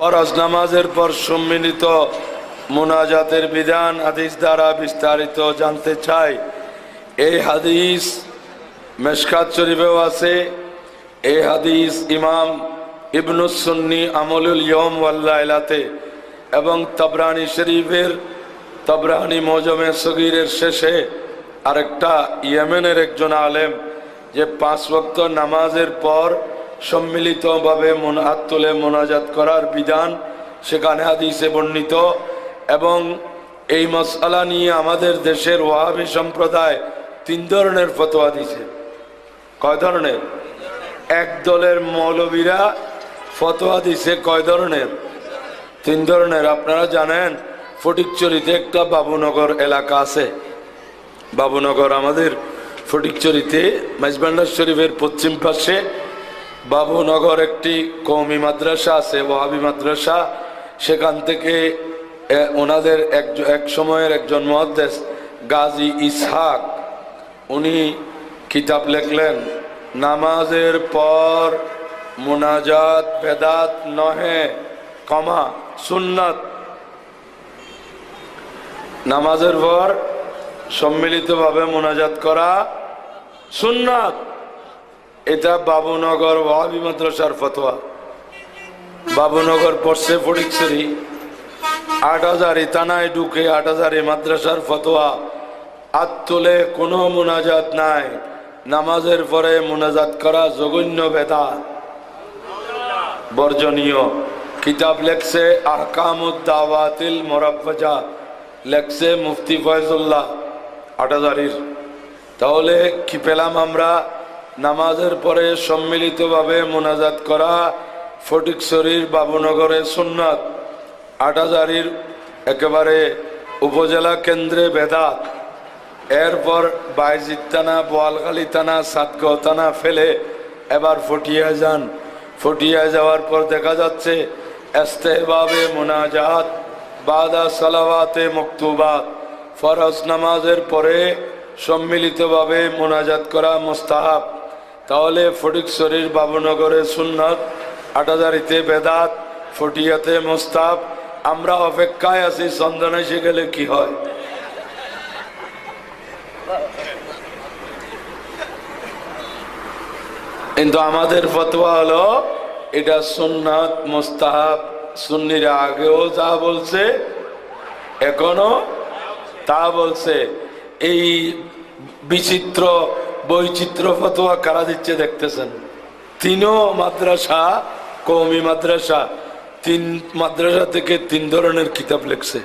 ফরজ নামাজের পর সম্মিলিত মোনাজাতের বিধান হাদিস দ্বারা বিস্তারিত জানতে চাই। এই হাদিস মেশকাত শরীফেও আছে। এই হাদিস ইমাম ইবনুসন্নি আমলুল ইয়ম ওয়াল্লাইলাতে এবং তবরানি শরীফের, তবরানি মজমে সগীরের শেষে আরেকটা ইয়েমেনের একজন আলেম যে পাঁচ ওয়াক্ত নামাজের পর সম্মিলিতভাবে মন হাত তুলে মোনাজাত করার বিধান সেখানে হাদিসে বর্ণিত এবং এই মশালা নিয়ে আমাদের দেশের ওয়াহাবি সম্প্রদায় তিন ধরনের ফতোয়া দিছে। কয় ধরনের? এক দলের মৌলবীরা ফতোয়া দিছে কয় ধরনের? তিন ধরনের। আপনারা জানেন, ফটিকচুরিতে একটা বাবুনগর এলাকা আছে। বাবুনগর আমাদের ফটিকচুরিতে মেজবান্ডার শরীফের পশ্চিম পাশে বাবুনগর একটি কৌমি মাদ্রাসা আছে, ওয়াহাবি মাদ্রাসা। সেখান থেকে ওনাদের এক এক সময়ের একজন মহাদেশ গাজী ইসহাক, উনি কিতাব লেখলেন, নামাজের পর মোনাজাত, বেদাত নহে, কমা, সুন্নাত। নামাজের পর সম্মিলিতভাবে মোনাজাত করা সুন্নাত। এটা বাবুনগর ওয়াবি মাদ্রাসার ফতোয়া। বাবুনগর পড়ছে ফটিকসরি আট হাজার থানায় ঢুকে আট হাজার মাদ্রাসার ফতোয়া। হাত তুলে কোনো মোনাজাত নাই। নামাজের পরে মোনাজাত করা জঘন্য বেদাত বর্জনীয়। কিতাব লেখছে আহকামুদ্দাওয়াতিল মোরাব্বাজা। লেখছে মুফতি ফয়জুল্লাহ আটাজারির তাহলে কি পেলাম আমরা? নামাজের পরে সম্মিলিতভাবে মোনাজাত করা ফটিকছড়ির বাবুনগরে সুন্নাত। আটাজারির একেবারে উপজেলা কেন্দ্রে বেদাত। এরপর বাইজিৎ থানা, বোয়ালখালী থানা, সাতগাঁও থানা ফেলে এবার ফটিয়া যান। ফটিয়া যাওয়ার পর দেখা যাচ্ছে, এস্তেহবাবে মোনাজাত, বাদা সালাওয়াতে মকতুবাত। ফরজ নামাজের পরে সম্মিলিতভাবে মোনাজাত করা মোস্তাহাব। তাহলে ফটিকশরীর বাবুনগরে সুন্নত, আটাজারিতে বেদাত, ফটিয়াতে মোস্তাব আমরা অপেক্ষায় আছি চন্দন এসে গেলে কি হয়? কিন্তু আমাদের ফতোয়া হলো, এটা সুন্নাত মোস্তাহাব সুন্নিরা আগেও যা বলছে, এখনও তা বলছে। এই বিচিত্র বৈচিত্র্য ফতোয়া কারা দিচ্ছে দেখতেছেন? তিন মাদ্রাসা কৌমি মাদ্রাসা, তিন মাদ্রাসা থেকে তিন ধরনের কিতাব লেখছে।